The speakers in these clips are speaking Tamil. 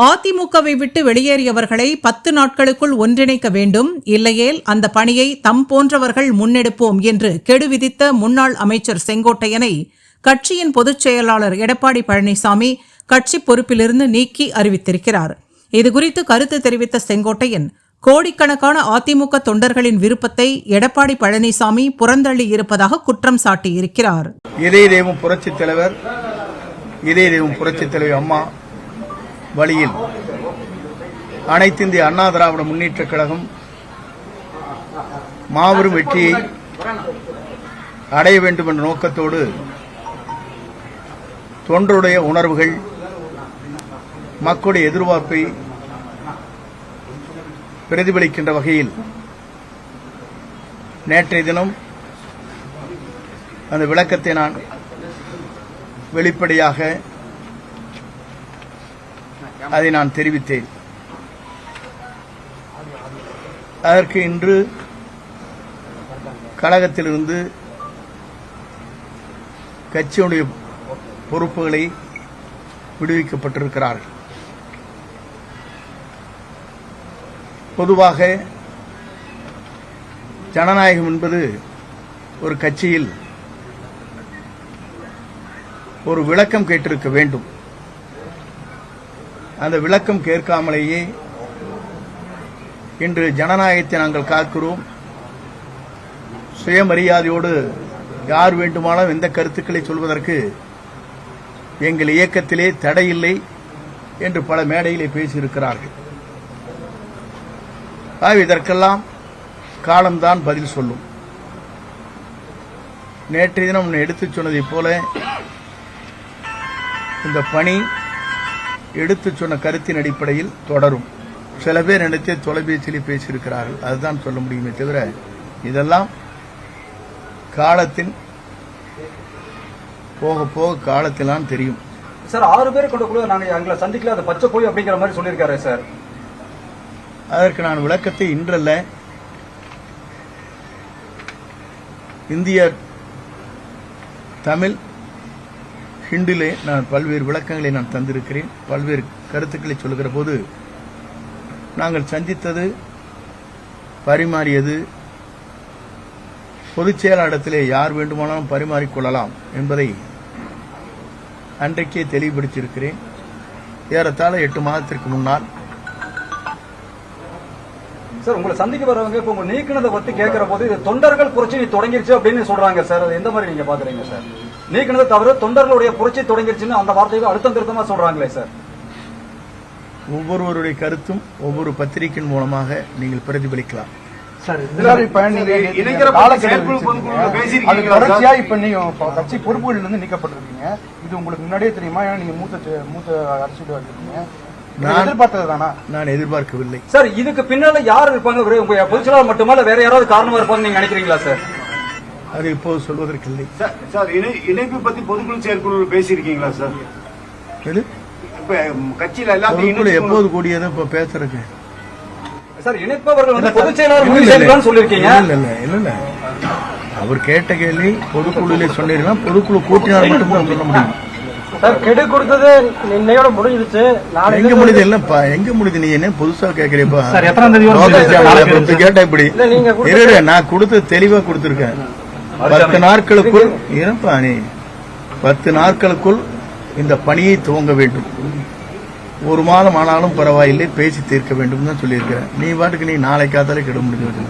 அதிமுகவை விட்டு வெளியேறியவர்களை பத்து நாட்களுக்குள் ஒன்றிணைக்க வேண்டும். இல்லையேல் அந்த பணியை தம் போன்றவர்கள் முன்னெடுப்போம் என்று கெடு விதித்த முன்னாள் அமைச்சர் செங்கோட்டையனை கட்சியின் பொதுச் செயலாளர் எடப்பாடி பழனிசாமி கட்சி பொறுப்பிலிருந்து நீக்கி அறிவித்திருக்கிறார். இதுகுறித்து கருத்து தெரிவித்த செங்கோட்டையன் கோடிக்கணக்கான அதிமுக தொண்டர்களின் விருப்பத்தை எடப்பாடி பழனிசாமி புறந்தள்ளி இருப்பதாக குற்றம் சாட்டியிருக்கிறார். இதய தெய்வம் புரட்சித் தலைவர் இதய தெய்வம் புரட்சித் தலைவர் அம்மா வழியில் அனைத்து இந்திய அண்ணா திராவிட முன்னேற்ற கழகம் மாபெரும் வெற்றியை அடைய வேண்டும் என்ற நோக்கத்தோடு தொன்றுடைய உணர்வுகள் மக்களுடைய எதிர்பார்ப்பை பிரதிபலிக்கின்ற வகையில் நேற்றைய தினம் அந்த விளக்கத்தை நான் வெளிப்படையாக அதை நான் தெரிவித்தேன். அதற்கு இன்று கழகத்திலிருந்து கட்சியுடைய பொறுப்புகளை விடுவிக்கப்பட்டிருக்கிறார்கள். பொதுவாக ஜனநாயகம் என்பது ஒரு கட்சியில் ஒரு விளக்கம் கேட்டிருக்க வேண்டும். அந்த விளக்கம் கேட்காமலேயே இன்று ஜனநாயகத்தை நாங்கள் காக்கிறோம். சுயமரியாதையோடு யார் வேண்டுமானாலும் எந்த கருத்துக்களை சொல்வதற்கு எங்கள் இயக்கத்திலே தடையில்லை என்று பல மேடையிலே பேசியிருக்கிறார்கள். இதற்கெல்லாம் காலம்தான் பதில் சொல்லும். நேற்றைய தினம் எடுத்துச் சொன்னதைப் போல இந்த பணி எடுத்துச் சொன்ன கருத்தின் அடிப்படையில் தொடரும். சில பேர் நினைத்து தொலைபேசியில் பேசியிருக்கிறார்கள். அதுதான் சொல்ல முடியுமே தவிர இதெல்லாம் காலத்தின் போக போக காலத்திலாம் தெரியும். சார் ஆறு பேர் கொண்ட குழு நாங்க எங்களை சந்திக்கல. அது பச்சை போய் அப்படிங்கிற மாதிரி சொல்லியிருக்காரு சார். அதற்கு நான் விளக்கத்தை இன்றல்ல. இந்திய தமிழ் ஹிண்டிலே நான் பல்வேறு விளக்கங்களை நான் தந்திருக்கிறேன். பல்வேறு கருத்துக்களை சொல்கிற போது நாங்கள் சந்தித்தது பரிமாறியது பொதுச் செயலாளத்திலே யார் வேண்டுமானாலும் பரிமாறிக்கொள்ளலாம் என்பதை அன்றைக்கே தெளிவுபடுத்தியிருக்கிறேன். ஏறத்தாழ எட்டு மாதத்திற்கு முன்னால். சார் உங்களை சந்திக்க வரவங்க இப்ப உங்க நீக்கினதை பத்தி கேட்கிற போது இது தொண்டர்கள் புரட்சி தொடங்கிருச்சு அப்படின்னு சொல்றாங்க சார். அது எந்த மாதிரி நீங்க பாக்குறீங்க சார்? நீக்கினதை தவிர தொண்டர்களுடைய புரட்சி தொடங்கிருச்சுன்னு அந்த வார்த்தையை அழுத்தம் திருத்தமா சொல்றாங்களே சார். ஒவ்வொருவருடைய கருத்தும் ஒவ்வொரு பத்திரிகையின் மூலமாக நீங்கள் பிரதிபலிக்கலாம்? தொடர்ச்சியா இப்ப நீங்க கட்சி பொறுப்புகளில் இருந்து நீக்கப்பட்டிருக்கீங்க. இது உங்களுக்கு முன்னாடியே தெரியுமா? ஏன்னா நீங்க மூத்த மூத்த அரசியல் இருக்கீங்க. நான்- எதிர்பார்த்தது தானா? நான் எதிர்பார்க்கவில்லை. சார் இதுக்கு பின்னால யார் இருப்பாங்க? உங்க பொதுச்செயலாளர் மட்டுமா? இல்ல வேற யாராவது காரணமா இருப்பாங்க நீங்க நினைக்கிறீங்களா சார்? அது இப்போது சொல்வதற்கில்லை. சார், சார் இணை இணைப்பு பத்தி பொதுக்குழு செயற்குழு பேசியிருக்கீங்களா சார்? எது? இப்ப கட்சியில எல்லாத்தையும் எப்போது கூடியது இப்ப பேசுறதுக்கு? சார் இணைப்பவர்கள் வந்து பொதுச் செயலாளர் இல்ல, முடிவு இல்ல, செய்யலாம்னு சொல்லிருக்கீங்க இல்ல, இல்ல, இல்ல, இல்ல. அவர் கேட்ட கேள்வி பொதுக்குழுவிலே சொன்னீங்கன்னா பொதுக்குழு கூட்டினால் மட்டும்தான் சொல்ல முடியும். சார் கெடு கொடுத்தது இன்னையோட முடிஞ்சிருச்சு. எங்க முடியுது இல்லப்பா எங்க முடியுது நீ என்ன புதுசா கேக்குறீப்பா? கேட்டா இப்படி. இல்ல, நான் கொடுத்து தெளிவா கொடுத்திருக்கேன். பத்து நாட்களுக்குள் இருப்பா நீ பத்து நாட்களுக்குள் இந்த பணியை துவங்க வேண்டும். ஒரு மாதம் ஆனாலும் பரவாயில்லை பேசி தீர்க்க வேண்டும் தான் சொல்லியிருக்கிறேன். நீ பாட்டுக்கு நீ நாளை காத்தாலே கெட முடிஞ்சு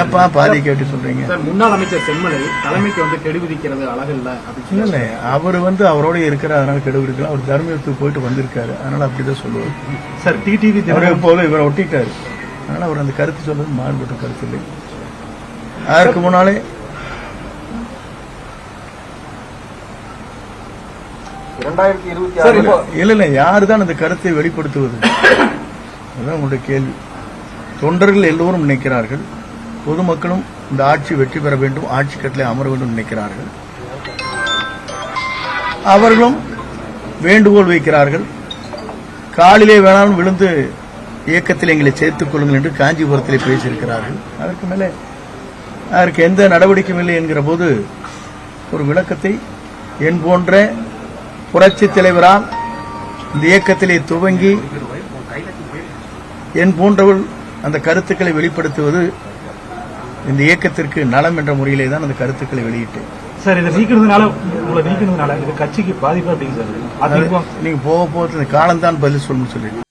ஏப்பா பாதி கேட்டு சொல்றீங்க. சார் முன்னாள் அமைச்சர் செம்மலை தலைமைக்கு வந்து கெடு விதிக்கிறது அழகில்ல அப்படின்னு இல்ல இல்ல. அவர் வந்து அவரோட இருக்கிற அதனால கெடுபிடிக்கலாம் அவர் தர்மத்துக்கு போயிட்டு வந்திருக்காரு. அதனால அப்படிதான் சொல்லுவார். சார் டிடிவி அவர் போல இவரை ஒட்டிட்டாரு. அதனால அவர் அந்த கருத்து சொல்றது மாறுபட்ட கருத்து இல்லை. அதற்கு முன்னாலே இரண்டாயிரத்தி இருபத்தி ஆறு. இல்ல இல்ல யாரு தான் அந்த கருத்தை வெளிப்படுத்துவது? அதுதான் உங்களுடைய கேள்வி. தொண்டர்கள் எல்லோரும் நினைக்கிறார்கள் பொதுமக்களும் இந்த ஆட்சி வெற்றி பெற வேண்டும் ஆட்சி கட்டிலே அமர வேண்டும் நினைக்கிறார்கள். அவர்களும் வேண்டுகோள் வைக்கிறார்கள். காலிலே வேணாலும் விழுந்து இயக்கத்தில் எங்களை சேர்த்துக் கொள்ளுங்கள் என்று காஞ்சிபுரத்திலே பேசியிருக்கிறார்கள். அதற்கு மேலே அதற்கு எந்த நடவடிக்கையும் இல்லை என்கிற போது ஒரு விளக்கத்தை என் போன்ற புரட்சி தலைவரால் இந்த இயக்கத்திலே துவங்கி என் போன்றவள் அந்த கருத்துக்களை வெளிப்படுத்துவது இந்த இயக்கத்திற்கு நலம் என்ற முறையிலே தான் அந்த கருத்துக்களை வெளியிட்டேன். சார் இதை நீக்கிறதுனால உங்களை நீக்கிறதுனால இது கட்சிக்கு பாதிப்பு அப்படிங்க சார் நீங்க போக போக இந்த காலம்தான் பதில் சொல்லணும்னு சொல்லிட்டு